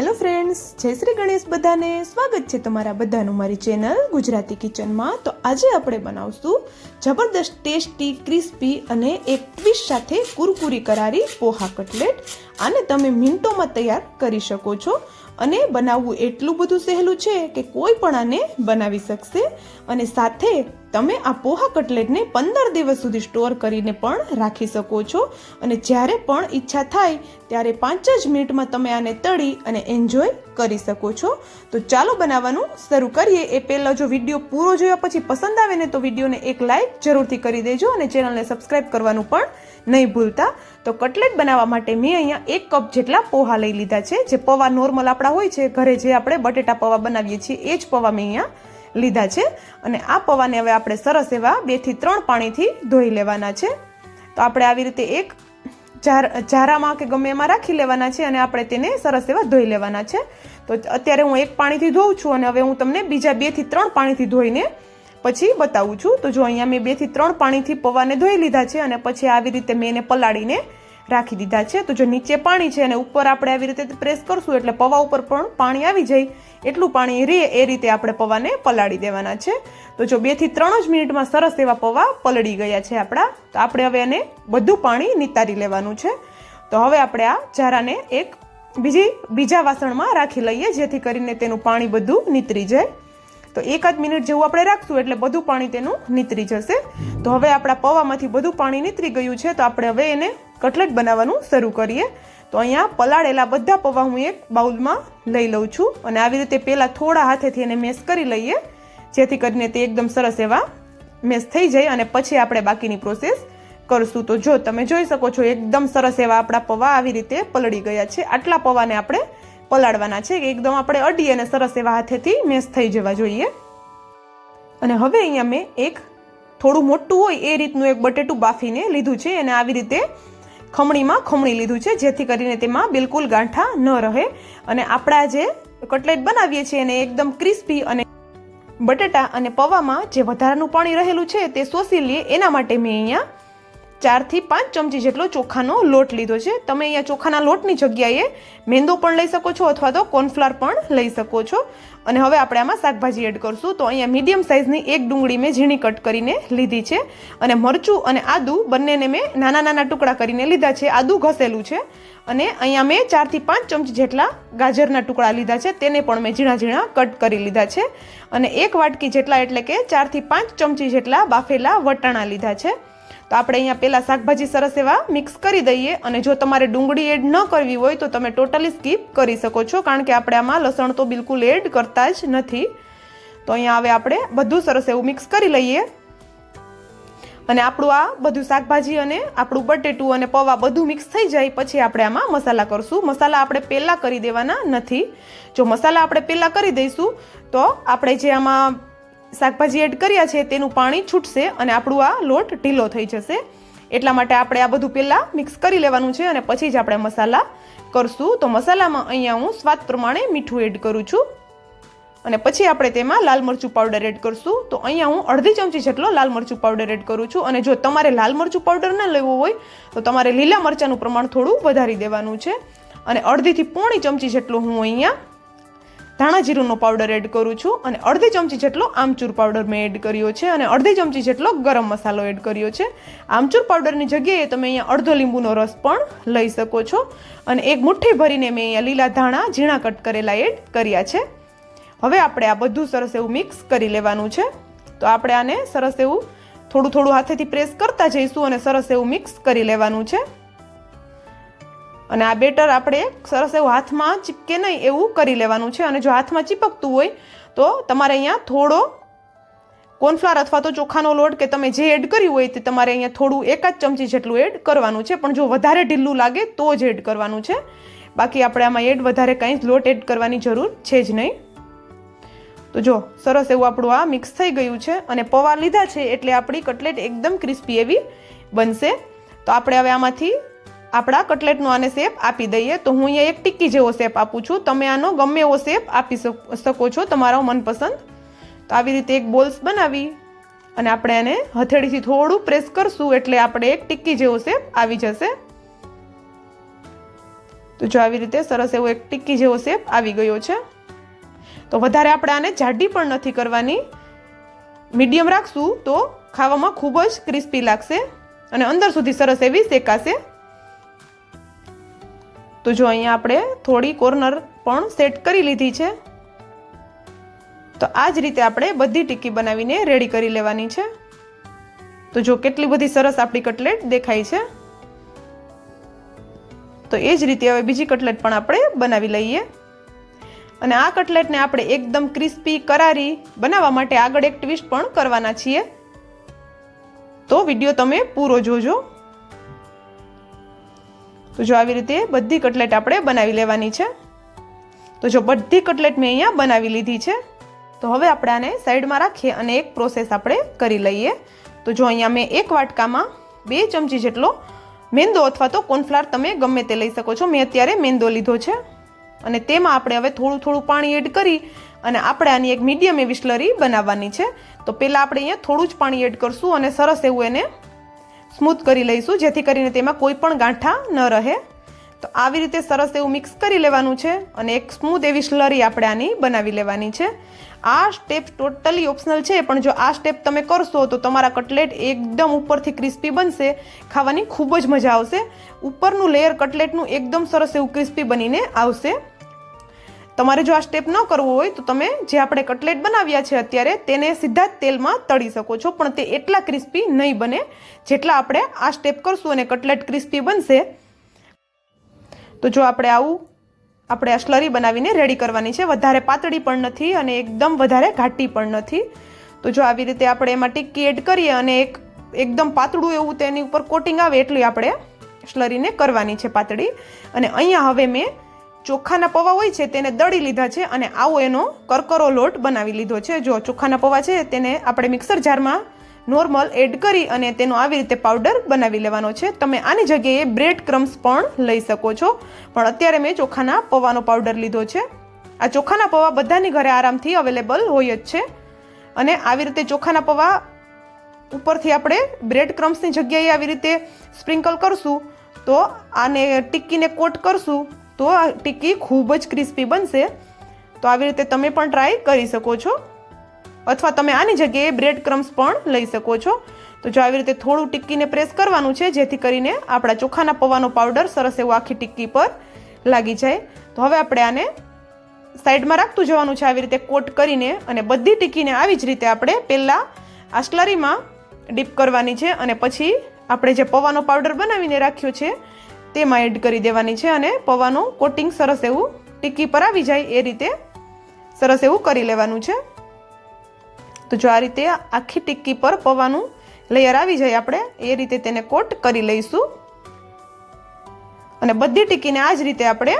hello friends જય શ્રી ગણેશ બધાને. સ્વાગત છે તમારા બધાનું મારી ચેનલ ગુજરાતી કિચનમાં તો આજે આપણે બનાવશું જબરદસ્ત ટેસ્ટી ક્રિસ્પી અને એક ટ્વિસ્ટ સાથે કુરકુરી કરારી પોહા કટલેટ. આને તમે મિનિટોમાં તૈયાર કરી શકો છો. અને બનાવવું એટલું બધું સહેલું છે કે કોઈ પણ આને બનાવી શકશે. અને સાથે તમે આ પોહા કટલેટને પંદર દિવસ સુધી સ્ટોર કરીને પણ રાખી શકો છો. અને જ્યારે પણ ઈચ્છા થાય, ત્યારે પાંચ જ મિનિટમાં તમે આને તળી અને એન્જોય કરી શકો છો. તો ચાલો બનાવવાનું શરૂ કરીએ. એ પહેલાં જો વીડિયો પૂરો જોયા પછી પસંદ આવે ને તો વિડીયોને એક લાઇક જરૂરથી કરી દેજો અને ચેનલને સબસ્ક્રાઈબ કરવાનું પણ નહીં ભૂલતા. તો કટલેટ બનાવવા માટે મેં અહીંયા એક કપ જેટલા પોહા લઈ લીધા છે. જે પૌવા નોર્મલ આપણા હોય છે, ઘરે જે આપણે બટેટા પૌવા બનાવીએ છીએ, એ જ પૌવા મેં અહીંયા લીધા છે. અને આ પૌવાને હવે આપણે સરસ એવા બેથી ત્રણ પાણીથી ધોઈ લેવાના છે. તો આપણે આવી રીતે એક જારામાં કે ગમે એમાં રાખી લેવાના છે અને આપણે તેને સરસ એવા ધોઈ લેવાના છે. તો અત્યારે હું એક પાણીથી ધોઉં છું અને હવે હું તમને બીજા બેથી ત્રણ પાણીથી ધોઈને પછી બતાવું છું. તો જો અહીંયા મેં બેથી ત્રણ પાણીથી પૌવાને ધોઈ લીધા છે અને પછી આવી રીતે મેં એને પલાળીને રાખી દીધા છે. તો જો નીચે પાણી છે અને ઉપર આપણે આવી રીતે પ્રેસ કરશું એટલે પૌવા ઉપર પણ પાણી આવી જાય. એટલું પાણી રહે એ રીતે આપણે પૌવાને પલાળી દેવાના છે. તો જો બેથી ત્રણ જ મિનિટમાં સરસ એવા પૌવા પલળી ગયા છે આપણા, તો આપણે હવે એને બધું પાણી નિતારી લેવાનું છે. તો હવે આપણે આ ચારાને એક બીજી, બીજા વાસણમાં રાખી લઈએ, જેથી કરીને તેનું પાણી બધું નીતરી જાય. તો એકાદ મિનિટ જેવું આપણે રાખશું એટલે બધું પાણી તેનું નીતરી જશે. તો હવે આપણા પૌવામાંથી બધું પાણી નીતરી ગયું છે. તો આપણે હવે એને કટલેટ બનાવવાનું શરૂ કરીએ. તો અહીંયા પલાળેલા બધા પૌવા હું એક બાઉલમાં લઈ લઉં છું અને આવી રીતે પહેલાં થોડા હાથેથી એને મેશ કરી લઈએ, જેથી કરીને તે એકદમ સરસ એવા મેશ થઈ જાય અને પછી આપણે બાકીની પ્રોસેસ કરશું. તો જો તમે જોઈ શકો છો, એકદમ સરસ એવા આપણા પૌવા આવી રીતે પલળી ગયા છે. આટલા પૌવાને આપણે પલાળવાના છે. કે એકદમ આપણે અડી અને સરસ એવા હાથેથી મેશ થઈ જવા જોઈએ. અને હવે અહીંયા મેં એક થોડું મોટું હોય એ રીતનું એક બટેટું બાફીને લીધું છે. અને આવી રીતે ખમણીમાં ખમણી લીધું છે, જેથી કરીને તેમાં બિલકુલ ગાંઠા ન રહે. અને આપણા જે કટલેટ બનાવીએ છીએ એને એકદમ ક્રિસ્પી અને બટેટા અને પૌવામાં જે વધારાનું પાણી રહેલું છે, તે શોષી લઈએ. એના માટે મેં અહીંયા ચારથી પાંચ ચમચી જેટલો ચોખાનો લોટ લીધો છે. તમે અહીંયા ચોખાના લોટની જગ્યાએ મેંદો પણ લઈ શકો છો અથવા તો કોર્નફ્લાર પણ લઈ શકો છો. અને હવે આપણે આમાં શાકભાજી એડ કરશું. તો અહીંયા મીડિયમ સાઇઝની એક ડુંગળી મેં ઝીણી કટ કરીને લીધી છે. અને મરચું અને આદુ બંનેને મેં નાના નાના ટુકડા કરીને લીધા છે. આદુ ઘસેલું છે. અને અહીંયા મેં ચારથી પાંચ ચમચી જેટલા ગાજરના ટુકડા લીધા છે. તેને પણ મેં ઝીણા ઝીણા કટ કરી લીધા છે. અને એક વાટકી જેટલા એટલે કે ચારથી પાંચ ચમચી જેટલા બાફેલા વટાણા લીધા છે. તો આપણે અહીંયા પહેલાં શાકભાજી સરસ એવા મિક્સ કરી દઈએ અને જો તમારે ડુંગળી એડ ન કરવી હોય તો તમે ટોટલી સ્કીપ કરી શકો છો, કારણ કે આપણે આમાં લસણ તો બિલકુલ એડ કરતા જ નથી. તો અહીંયા હવે આપણે બધું સરસ એવું મિક્સ કરી લઈએ. અને આપણું આ બધું શાકભાજી અને આપણું બટેટું અને પૌવા બધું મિક્સ થઈ જાય પછી આપણે આમાં મસાલા કરશું. મસાલા આપણે પહેલાં કરી દેવાના નથી. જો મસાલા આપણે પહેલાં કરી દઈશું, તો આપણે જે આમાં શાકભાજી એડ કર્યા છે, તેનું પાણી છૂટશે અને આપણું આ લોટ ઢીલો થઈ જશે. એટલા માટે આપણે આ બધું પહેલાં મિક્સ કરી લેવાનું છે અને પછી જ આપણે મસાલા કરશું. તો મસાલામાં અહીંયા હું સ્વાદ પ્રમાણે મીઠું એડ કરું છું. અને પછી આપણે તેમાં લાલ મરચું પાવડર એડ કરશું. તો અહીંયા હું અડધી ચમચી જેટલો લાલ મરચું પાવડર એડ કરું છું. અને જો તમારે લાલ મરચું પાવડર ન લેવો હોય, તો તમારે લીલા મરચાંનું પ્રમાણ થોડું વધારી દેવાનું છે. અને અડધીથી પોણી ચમચી જેટલો હું અહીંયા ધાણા જીરુંનો પાવડર એડ કરું છું અને અડધી ચમચી જેટલો આમચૂર પાવડર મેં એડ કર્યો છે અને અડધી ચમચી જેટલો ગરમ મસાલો એડ કર્યો છે. આમચૂર પાવડરની જગ્યાએ તમે અહીંયા અડધો લીંબુનો રસ પણ લઈ શકો છો અને એક મુઠ્ઠી ભરીને મેં અહીંયા લીલા ધાણા ઝીણા કટ કરેલા એડ કર્યા છે. હવે આપણે આ બધું સરસ એવું મિક્સ કરી લેવાનું છે. તો આપણે આને સરસ એવું થોડું થોડું હાથેથી પ્રેસ કરતા જઈશું અને સરસ એવું મિક્સ કરી લેવાનું છે. અને આ બેટર આપણે સરસ એવું હાથમાં ચીપકે નહીં, એવું કરી લેવાનું છે. અને જો હાથમાં ચીપકતું હોય, તો તમારે અહીંયા થોડો કોર્નફ્લાર અથવા તો ચોખાનો લોટ કે તમે જે એડ કર્યું હોય તે તમારે અહીંયા થોડું એક જ ચમચી જેટલું એડ કરવાનું છે. પણ જો વધારે ઢીલું લાગે, તો જ એડ કરવાનું છે. બાકી આપણે આમાં એડ વધારે કંઈ લોટ એડ કરવાની જરૂર છે જ નહીં. તો જો, સરસ એવું આપણું આ મિક્સ થઈ ગયું છે અને પૌવા લીધા છે એટલે આપણી કટલેટ એકદમ ક્રિસ્પી એવી બનશે. તો આપણે હવે આમાંથી આપણા કટલેટનો આને શેપ આપી દઈએ, તો હું અહીંયા એક ટિક્કી જેવો શેપ આપું છું. તમે આનો ગમે એવો શેપ આપી શકો છો, તમારો મનપસંદ. તો આવી રીતે એક બોલ્સ બનાવી અને આપણે એને હથેળીથી થોડું પ્રેસ કરશું એટલે આપણે એક ટિક્કી જેવો શેપ આવી જશે. તો જો આવી રીતે સરસ એવો એક ટિક્કી જેવો શેપ આવી ગયો છે. તો વધારે આપણે આને જાડી પણ નથી કરવાની. મીડિયમ રાખશું તો ખાવામાં ખૂબ જ ક્રિસ્પી લાગશે અને અંદર સુધી સરસ એવી શેકાશે. તો જો અહીંયા આપણે થોડી કોર્નર પણ સેટ કરી લીધી છે. તો આ જ રીતે આપણે બધી ટિક્કી બનાવીને રેડી કરી લેવાની છે. તો જો કેટલી બધી સરસ આપણી કટલેટ દેખાય છે. તો એ જ રીતે હવે બીજી કટલેટ પણ આપણે બનાવી લઈએ. અને આ કટલેટને આપણે એકદમ ક્રિસ્પી, કરારી બનાવવા માટે આગળ એક ટ્વિસ્ટ પણ કરવાના છીએ. તો વીડિયો તમે પૂરો જોજો. તો જો આવી રીતે બધી કટલેટ આપણે બનાવી લેવાની છે. તો જો બધી કટલેટ મેં અહીંયા બનાવી લીધી છે. તો હવે આપણે આને સાઈડમાં રાખીએ અને એક પ્રોસેસ આપણે કરી લઈએ. તો જો અહીંયા મેં એક વાટકામાં બે ચમચી જેટલો મેંદો અથવા તો કોર્નફ્લાર તમે ગમે તે લઈ શકો છો. મેં અત્યારે મેંદો લીધો છે. અને તેમાં આપણે હવે થોડું થોડું પાણી એડ કરી અને આપણે આની એક મીડિયમ એવી સ્લરી બનાવવાની છે. તો પહેલાં આપણે અહીંયા થોડું જ પાણી એડ કરશું અને સરસ એવું એને સ્મૂથ કરી લઈશું, જેથી કરીને તેમાં કોઈ પણ ગાંઠા ન રહે. તો આવી રીતે સરસ એવું મિક્સ કરી લેવાનું છે અને એક સ્મૂથ એવી સ્લરી આપણે આની બનાવી લેવાની છે. આ સ્ટેપ ટોટલી ઓપ્શનલ છે, પણ જો આ સ્ટેપ તમે કરશો તો તમારા કટલેટ એકદમ ઉપરથી ક્રિસ્પી બનશે, ખાવાની ખૂબ જ મજા આવશે. ઉપરનું લેયર કટલેટનું એકદમ સરસ એવું ક્રિસ્પી બનીને આવશે. તમારે જો આ સ્ટેપ ન કરવો હોય તો તમે જે આપણે કટલેટ બનાવ્યા છે અત્યારે, તેને સીધા જ તેલમાં તળી શકો છો, પણ તે એટલા ક્રિસ્પી નહીં બને જેટલા આપણે આ સ્ટેપ કરશું અને કટલેટ ક્રિસ્પી બનશે. તો જો આપણે આવું, આપણે આ સ્લરી બનાવીને રેડી કરવાની છે. વધારે પાતળી પણ નથી અને એકદમ વધારે ઘાટી પણ નથી. તો જો આવી રીતે આપણે એમાં ટિક્કી એડ કરીએ અને એક, એકદમ પાતળું એવું તેની ઉપર કોટિંગ આવે એટલી આપણે સ્લરીને કરવાની છે પાતળી. અને અહીંયા હવે મેં ચોખાના પૌવા હોય છે તેને દળી લીધા છે અને આવો એનો કરકરો લોટ બનાવી લીધો છે. જો ચોખાના પૌવા છે તેને આપણે મિક્સર જારમાં નોર્મલ એડ કરી અને તેનો આવી રીતે પાવડર બનાવી લેવાનો છે. તમે આની જગ્યાએ બ્રેડ ક્રમ્સ પણ લઈ શકો છો. પણ અત્યારે મેં ચોખાના પૌવાનો પાવડર લીધો છે. આ ચોખાના પૌવા બધાની ઘરે આરામથી અવેલેબલ હોય જ છે. અને આવી રીતે ચોખાના પૌવા ઉપરથી આપણે બ્રેડ ક્રમ્સની જગ્યાએ આવી રીતે સ્પ્રિંકલ કરશું તો આને ટિક્કીને કોટ કરશું. તો આ ટિક્કી ખૂબ જ ક્રિસ્પી બનશે. તો આવી રીતે તમે પણ ટ્રાય કરી શકો છો. અથવા તમે આની જગ્યાએ બ્રેડ ક્રમ્સ પણ લઈ શકો છો. તો જો આવી રીતે થોડું ટિક્કીને પ્રેસ કરવાનું છે, જેથી કરીને આપણા ચોખાના પૌવાનો પાવડર સરસ એવું આખી ટિક્કી પર લાગી જાય. તો હવે આપણે આને સાઈડમાં રાખતું જવાનું છે, આવી રીતે કોટ કરીને અને બધી ટિક્કીને આવી જ રીતે આપણે પહેલાં આસ્ટલરીમાં ડીપ કરવાની છે અને પછી આપણે જે પૌવાનો પાવડર બનાવીને રાખ્યો છે તેમાં એડ કરી દેવાની છે અને પૌવાનું કોટિંગ સરસ એવું ટિક્કી પર આવી જાય એ રીતે સરસ એવું કરી લેવાનું છે. તો જો આ રીતે આખી ટિક્કી પર પૌવાનું લેયર આવી જાય આપણે, એ રીતે તેને કોટ કરી લઈશું. અને બધી ટિક્કીને આ જ રીતે આપણે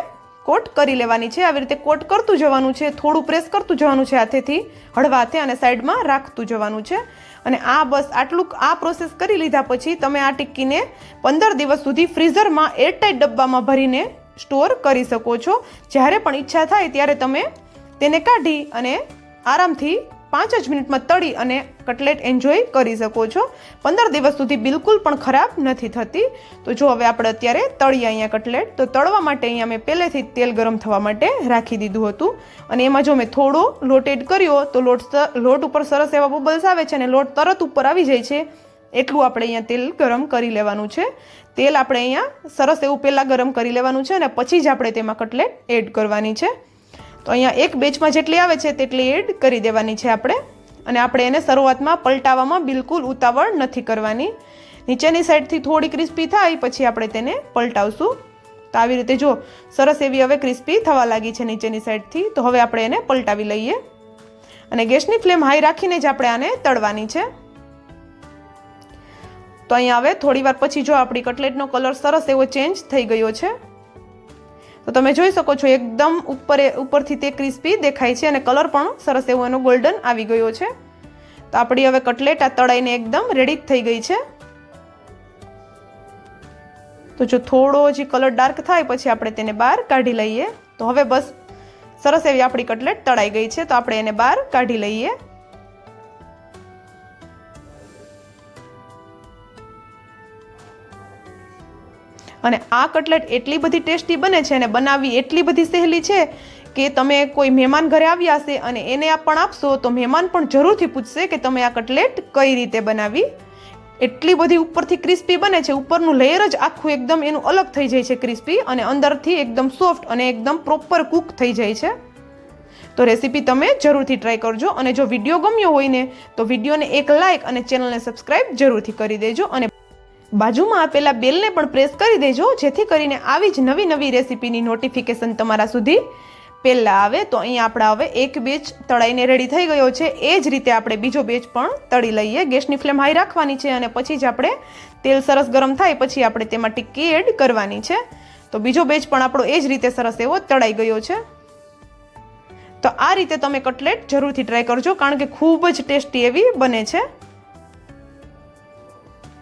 કોટ કરી લેવાની છે, આવી રીતે કોટ કરતું જવાનું છે, થોડું પ્રેસ કરતું જવાનું છે હાથેથી, હળવા હાથે અને સાઈડમાં રાખતું જવાનું છે. અને આ બસ આટલું આ પ્રોસેસ કરી લીધા પછી તમે આ ટિક્કીને પંદર દિવસ સુધી ફ્રીઝરમાં એરટાઈટ ડબ્બામાં ભરીને સ્ટોર કરી શકો છો. જ્યારે પણ ઈચ્છા થાય ત્યારે તમે તેને કાઢી અને આરામથી પાંચ જ મિનિટમાં તળી અને કટલેટ એન્જોય કરી શકો છો. પંદર દિવસ સુધી બિલકુલ પણ ખરાબ નથી થતી. તો જો હવે આપણે અત્યારે તળીએ અહીંયા કટલેટ, તો તળવા માટે અહીંયા મેં પહેલેથી તેલ ગરમ થવા માટે રાખી દીધું હતું. અને એમાં જો મેં થોડો લોટ એડ કર્યો, તો લોટ લોટ ઉપર સરસ એવા બબલ્સ આવે છે અને લોટ તરત ઉપર આવી જાય છે. એટલું આપણે અહીંયા તેલ ગરમ કરી લેવાનું છે. તેલ આપણે અહીંયા સરસ એવું પહેલાં ગરમ કરી લેવાનું છે અને પછી જ આપણે તેમાં કટલેટ એડ કરવાની છે. તો અહીંયા એક બેચમાં જેટલી આવે છે તેટલી એડ કરી દેવાની છે આપણે. અને આપણે એને શરૂઆતમાં પલટાવવામાં બિલકુલ ઉતાવળ નથી કરવાની. નીચેની સાઈડથી થોડી ક્રિસ્પી થાય, પછી આપણે તેને પલટાવશું. તો આવી રીતે જો, સરસ એવી હવે ક્રિસ્પી થવા લાગી છે નીચેની સાઈડથી તો હવે આપણે એને પલટાવી લઈએ. અને ગેસની ફ્લેમ હાઈ રાખીને જ આપણે આને તળવાની છે. તો અહીંયા હવે થોડી વાર પછી જો આપણી કટલેટનો કલર સરસ એવો ચેન્જ થઈ ગયો છે. તો તમે જોઈ શકો છો, એકદમ ઉપર, ઉપરથી તે ક્રિસ્પી દેખાય છે અને કલર પણ સરસ એવો એનો ગોલ્ડન આવી ગયો છે. તો આપણી હવે કટલેટ આ તળાઈને એકદમ રેડી થઈ ગઈ છે. તો જો થોડો હજી કલર ડાર્ક થાય પછી આપણે તેને બહાર કાઢી લઈએ. તો હવે બસ સરસ એવી આપણી કટલેટ તળાઈ ગઈ છે, તો આપણે એને બહાર કાઢી લઈએ. અને આ કટલેટ એટલી બધી ટેસ્ટી બને છે અને બનાવવી એટલી બધી સહેલી છે કે તમે કોઈ મહેમાન ઘરે આવ્યા હશે અને એને પણ આપશો, તો મહેમાન પણ જરૂરથી પૂછશે કે તમે આ કટલેટ કઈ રીતે બનાવી. એટલી બધી ઉપરથી ક્રિસ્પી બને છે, ઉપરનું લેયર જ આખું એકદમ એનું અલગ થઈ જાય છે ક્રિસ્પી અને અંદરથી એકદમ સોફ્ટ અને એકદમ પ્રોપર કૂક થઈ જાય છે. તો રેસીપી તમે જરૂરથી ટ્રાય કરજો અને જો વીડિયો ગમ્યો હોય ને, તો વિડીયોને એક લાઇક અને ચેનલને સબસ્ક્રાઈબ જરૂરથી કરી દેજો અને બાજુમાં આપેલા બેલને પણ પ્રેસ કરી દેજો, જેથી કરીને આવી જ નવી નવી રેસીપીની નોટિફિકેશન તમારા સુધી પહેલાં આવે. તો અહીં આપણે હવે એક બેચ તળાઈને રેડી થઈ ગયો છે. એ જ રીતે આપણે બીજો બેચ પણ તળી લઈએ. ગેસની ફ્લેમ હાઈ રાખવાની છે અને પછી જ આપણે તેલ સરસ ગરમ થાય પછી આપણે તેમાં ટિક્કી એડ કરવાની છે. તો બીજો બેચ પણ આપણો એ જ રીતે સરસ એવો તળાઈ ગયો છે. તો આ રીતે તમે કટલેટ જરૂરથી ટ્રાય કરજો, કારણ કે ખૂબ જ ટેસ્ટી એવી બને છે.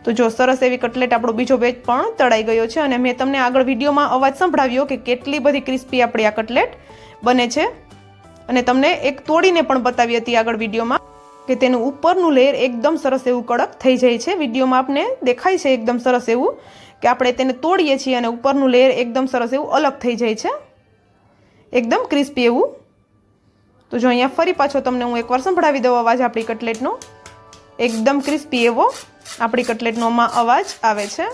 તો જો સરસ એવી કટલેટ આપણો બીજો બેચ પણ તળાઈ ગયો છે અને મેં તમને આગળ વિડીયોમાં અવાજ સંભળાવ્યો કે કેટલી બધી ક્રિસ્પી આપણી આ કટલેટ બને છે. અને તમને એક તોડીને પણ બતાવી હતી આગળ વિડીયોમાં કે તેનું ઉપરનું લેયર એકદમ સરસ એવું કડક થઈ જાય છે. વિડીયોમાં આપને દેખાય છે એકદમ સરસ એવું કે આપણે તેને તોડીએ છીએ અને ઉપરનું લેયર એકદમ સરસ એવું અલગ થઈ જાય છે. એકદમ ક્રિસ્પી એવું. તો જો અહીંયા ફરી પાછો તમને હું એકવાર સંભળાવી દઉં અવાજ આપણી કટલેટનો. એકદમ ક્રિસ્પી એવો. આપણી કટલેટનો અવાજ આવે છે.